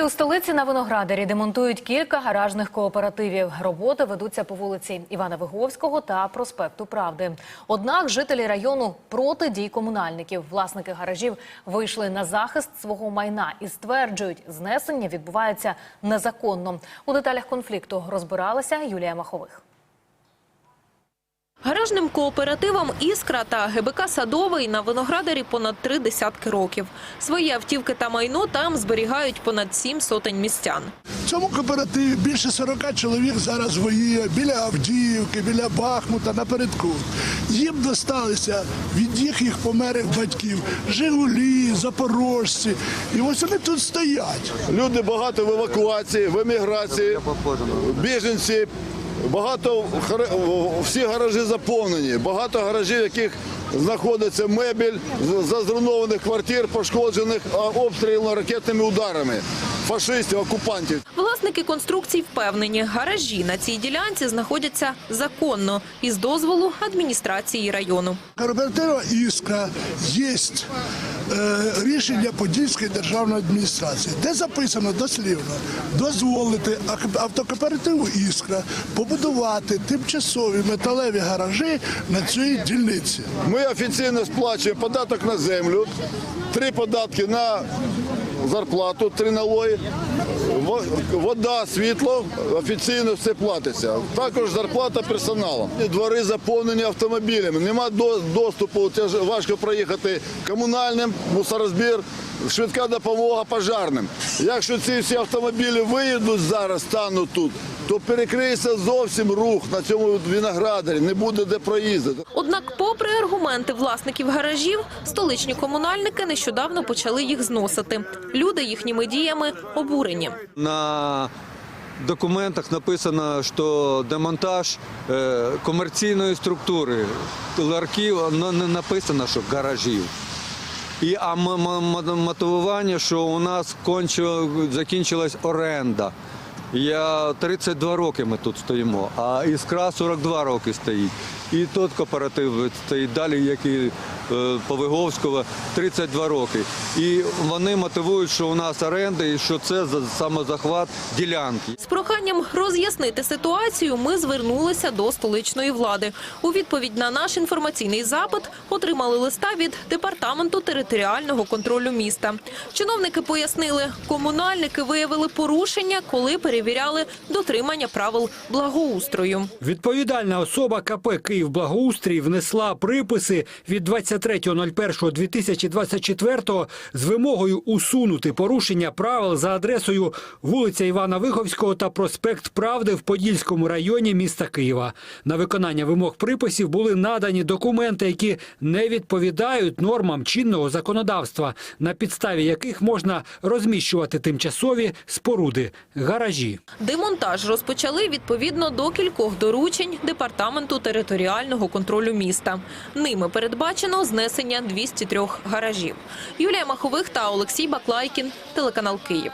І у столиці на Виноградарі демонтують кілька гаражних кооперативів. Роботи ведуться по вулиці Івана Виговського та проспекту Правди. Однак жителі району проти дій комунальників. Власники гаражів вийшли на захист свого майна і стверджують, знесення відбувається незаконно. У деталях конфлікту розбиралася Юлія Махових. Гаражним кооперативам «Іскра» та ГБК «Садовий» на Виноградарі понад три десятки років. Свої автівки та майно там зберігають понад сім сотень містян. В цьому кооперативі більше 40 чоловік зараз воює біля Авдіївки, біля Бахмута напередку. Їм досталися від їхніх померлих батьків Жигулі, Запорожці. І ось вони тут стоять. Люди багато в евакуації, в еміграції, біженці. Багато всі гаражі заповнені. Багато гаражів, в яких знаходиться мебель з зруйнованих квартир, пошкоджених а, обстрілами ракетними ударами фашистів, окупантів. Власники конструкцій впевнені, гаражі на цій ділянці знаходяться законно із дозволу адміністрації району. Кооператива Іскра є рішення Подільської державної адміністрації, де записано дослівно дозволити автокооперативу Іскра побудувати тимчасові металеві гаражі на цій дільниці. Ми офіційно сплачуємо податок на землю, три податки на зарплату, три налої, вода, світло, офіційно все платиться. Також зарплата персоналу. Двори заповнені автомобілями, нема доступу, це важко проїхати комунальним, мусорозбір, швидка допомога пожарним. Якщо ці всі автомобілі виїдуть зараз, стануть тут, то перекриється зовсім рух на цьому виноградарі, не буде де проїздити. Однак, попри аргументи власників гаражів, столичні комунальники нещодавно почали їх зносити. Люди їхніми діями обурені. На документах написано, що демонтаж е, комерційної структури ларків не написано, що гаражів. І а мотивування, що у нас закінчилась оренда. Я 32 роки ми тут стоїмо, а іскра 42 роки стоїть. І тут кооператив стоїть далі, як і е, по 32 роки. І вони мотивують, що у нас оренда і що це за самозахват ділянки. З проханням роз'яснити ситуацію ми звернулися до столичної влади. У відповідь на наш інформаційний запит отримали листа від департаменту територіального контролю міста. Чиновники пояснили, комунальники виявили порушення, коли перевіряли дотримання правил благоустрою. Відповідальна особа КП «Київблагоустрій» внесла приписи від 23.01.2024 з вимогою усунути порушення правил за адресою вулиця Івана Виховського та проспект Правди в Подільському районі міста Києва. На виконання вимог приписів були надані документи, які не відповідають нормам чинного законодавства, на підставі яких можна розміщувати тимчасові споруди гаражі. Демонтаж розпочали відповідно до кількох доручень департаменту територіального контролю міста. Ними передбачено знесення 203 гаражів. Юлія Махових та Олексій Баклайкін, телеканал Київ.